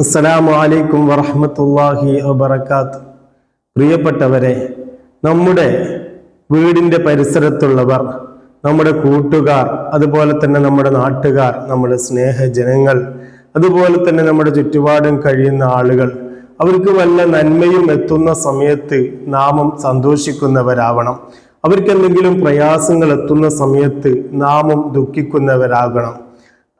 അസ്സലാമു അലൈക്കും വറഹ്മത്തുള്ളാഹി വബറകാത്ത്. പ്രിയപ്പെട്ടവരെ നമ്മുടെ വീടിന്റെ പരിസരത്തുള്ളവർ നമ്മുടെ കൂട്ടുകാർ അതുപോലെ തന്നെ നമ്മുടെ നാട്ടുകാർ നമ്മുടെ സ്നേഹജനങ്ങൾ അതുപോലെ തന്നെ നമ്മുടെ ചുറ്റുപാടും കഴിയുന്ന ആളുകൾ അവർക്ക് വല്ല നന്മയും എത്തുന്ന സമയത്ത് നാമം സന്തോഷിക്കുന്നവരാവണം. അവർക്ക് എന്തെങ്കിലും പ്രയാസങ്ങൾ എത്തുന്ന സമയത്ത് നാമം ദുഃഖിക്കുന്നവരാകണം.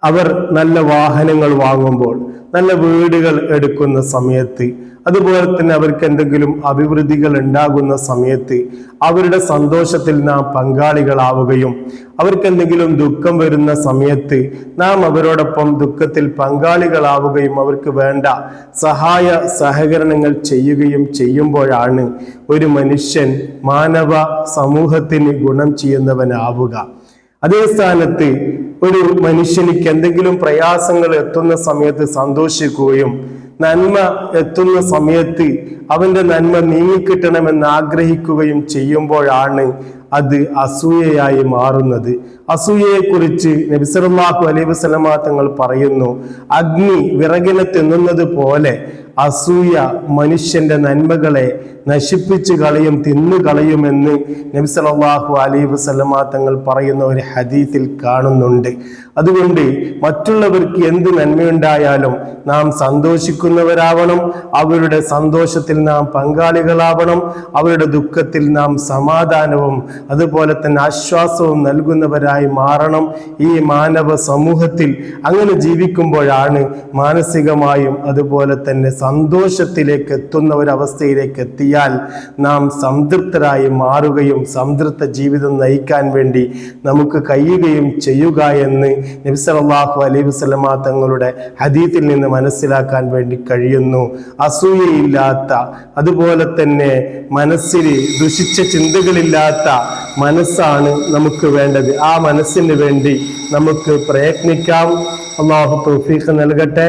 അവർ നല്ല വാഹനങ്ങൾ വാങ്ങുമ്പോൾ നല്ല വീടുകൾ എടുക്കുന്ന സമയത്ത് അതുപോലെ തന്നെ അവർക്ക് എന്തെങ്കിലും അഭിവൃദ്ധികൾ ഉണ്ടാകുന്ന സമയത്ത് അവരുടെ സന്തോഷത്തിൽ നാം പങ്കാളികളാവുകയും അവർക്ക് എന്തെങ്കിലും ദുഃഖം വരുന്ന സമയത്ത് നാം അവരോടൊപ്പം ദുഃഖത്തിൽ പങ്കാളികളാവുകയും അവർക്ക് വേണ്ട സഹായ സഹകരണങ്ങൾ ചെയ്യുകയും ചെയ്യുമ്പോഴാണ് ഒരു മനുഷ്യൻ മാനവ സമൂഹത്തിന് ഗുണം ചെയ്യുന്നവനാവുക. അതേ സ്ഥാനത്ത് ഒരു മനുഷ്യനിക്ക് എന്തെങ്കിലും പ്രയാസങ്ങൾ എത്തുന്ന സമയത്ത് സന്തോഷിക്കുകയും നന്മ എത്തുന്ന സമയത്ത് അവന്റെ നന്മ നീങ്ങിക്കിട്ടണമെന്ന് ആഗ്രഹിക്കുകയും ചെയ്യുമ്പോഴാണ് അത് അസൂയയായി മാറുന്നത്. അസൂയയെക്കുറിച്ച് നബിസലാഹു അലൈഹി വസല്ലമ തങ്ങൾ പറയുന്നു അഗ്നി വിറകിനെ തിന്നുന്നത് പോലെ അസൂയ മനുഷ്യന്റെ നന്മകളെ നശിപ്പിച്ചു കളയും തിന്നു കളയുമെന്ന് നബി സല്ലല്ലാഹു അലൈഹി വസല്ലമ തങ്ങൾ പറയുന്ന ഒരു ഹദീത്തിൽ കാണുന്നുണ്ട്. അതുകൊണ്ട് മറ്റുള്ളവർക്ക് എന്ത് നന്മയുണ്ടായാലും നാം സന്തോഷിക്കുന്നവരാവണം അവരുടെ സന്തോഷത്തിൽ നാം പങ്കാളികളാവണം അവരുടെ ദുഃഖത്തിൽ നാം സമാധാനവും അതുപോലെ തന്നെ ആശ്വാസവും നൽകുന്നവരായി മാറണം. ഈ മാനവ സമൂഹത്തിൽ അങ്ങനെ ജീവിക്കുമ്പോഴാണ് മാനസികമായും അതുപോലെ തന്നെ സന്തോഷത്തിലേക്ക് എത്തുന്ന ഒരവസ്ഥയിലേക്ക് എത്തിയാൽ നാം സംതൃപ്തരായി മാറുകയും സംതൃപ്ത ജീവിതം നയിക്കാൻ വേണ്ടി നമുക്ക് കഴിയുകയും ചെയ്യുക എന്ന് നബിസലാഹു അലൈഹി വസല്ലമ തങ്ങളുടെ ഹദീത്തിൽ നിന്ന് മനസ്സിലാക്കാൻ വേണ്ടി കഴിയുന്നു. അസൂയയില്ലാത്ത അതുപോലെ തന്നെ മനസ്സിൽ ദുഷിച്ച ചിന്തകളില്ലാത്ത മനസ്സാണ് നമുക്ക് വേണ്ടത്. ആ മനസ്സിന് വേണ്ടി നമുക്ക് പ്രയത്നിക്കാം. അള്ളാഹു തൗഫീഖ് നൽകട്ടെ.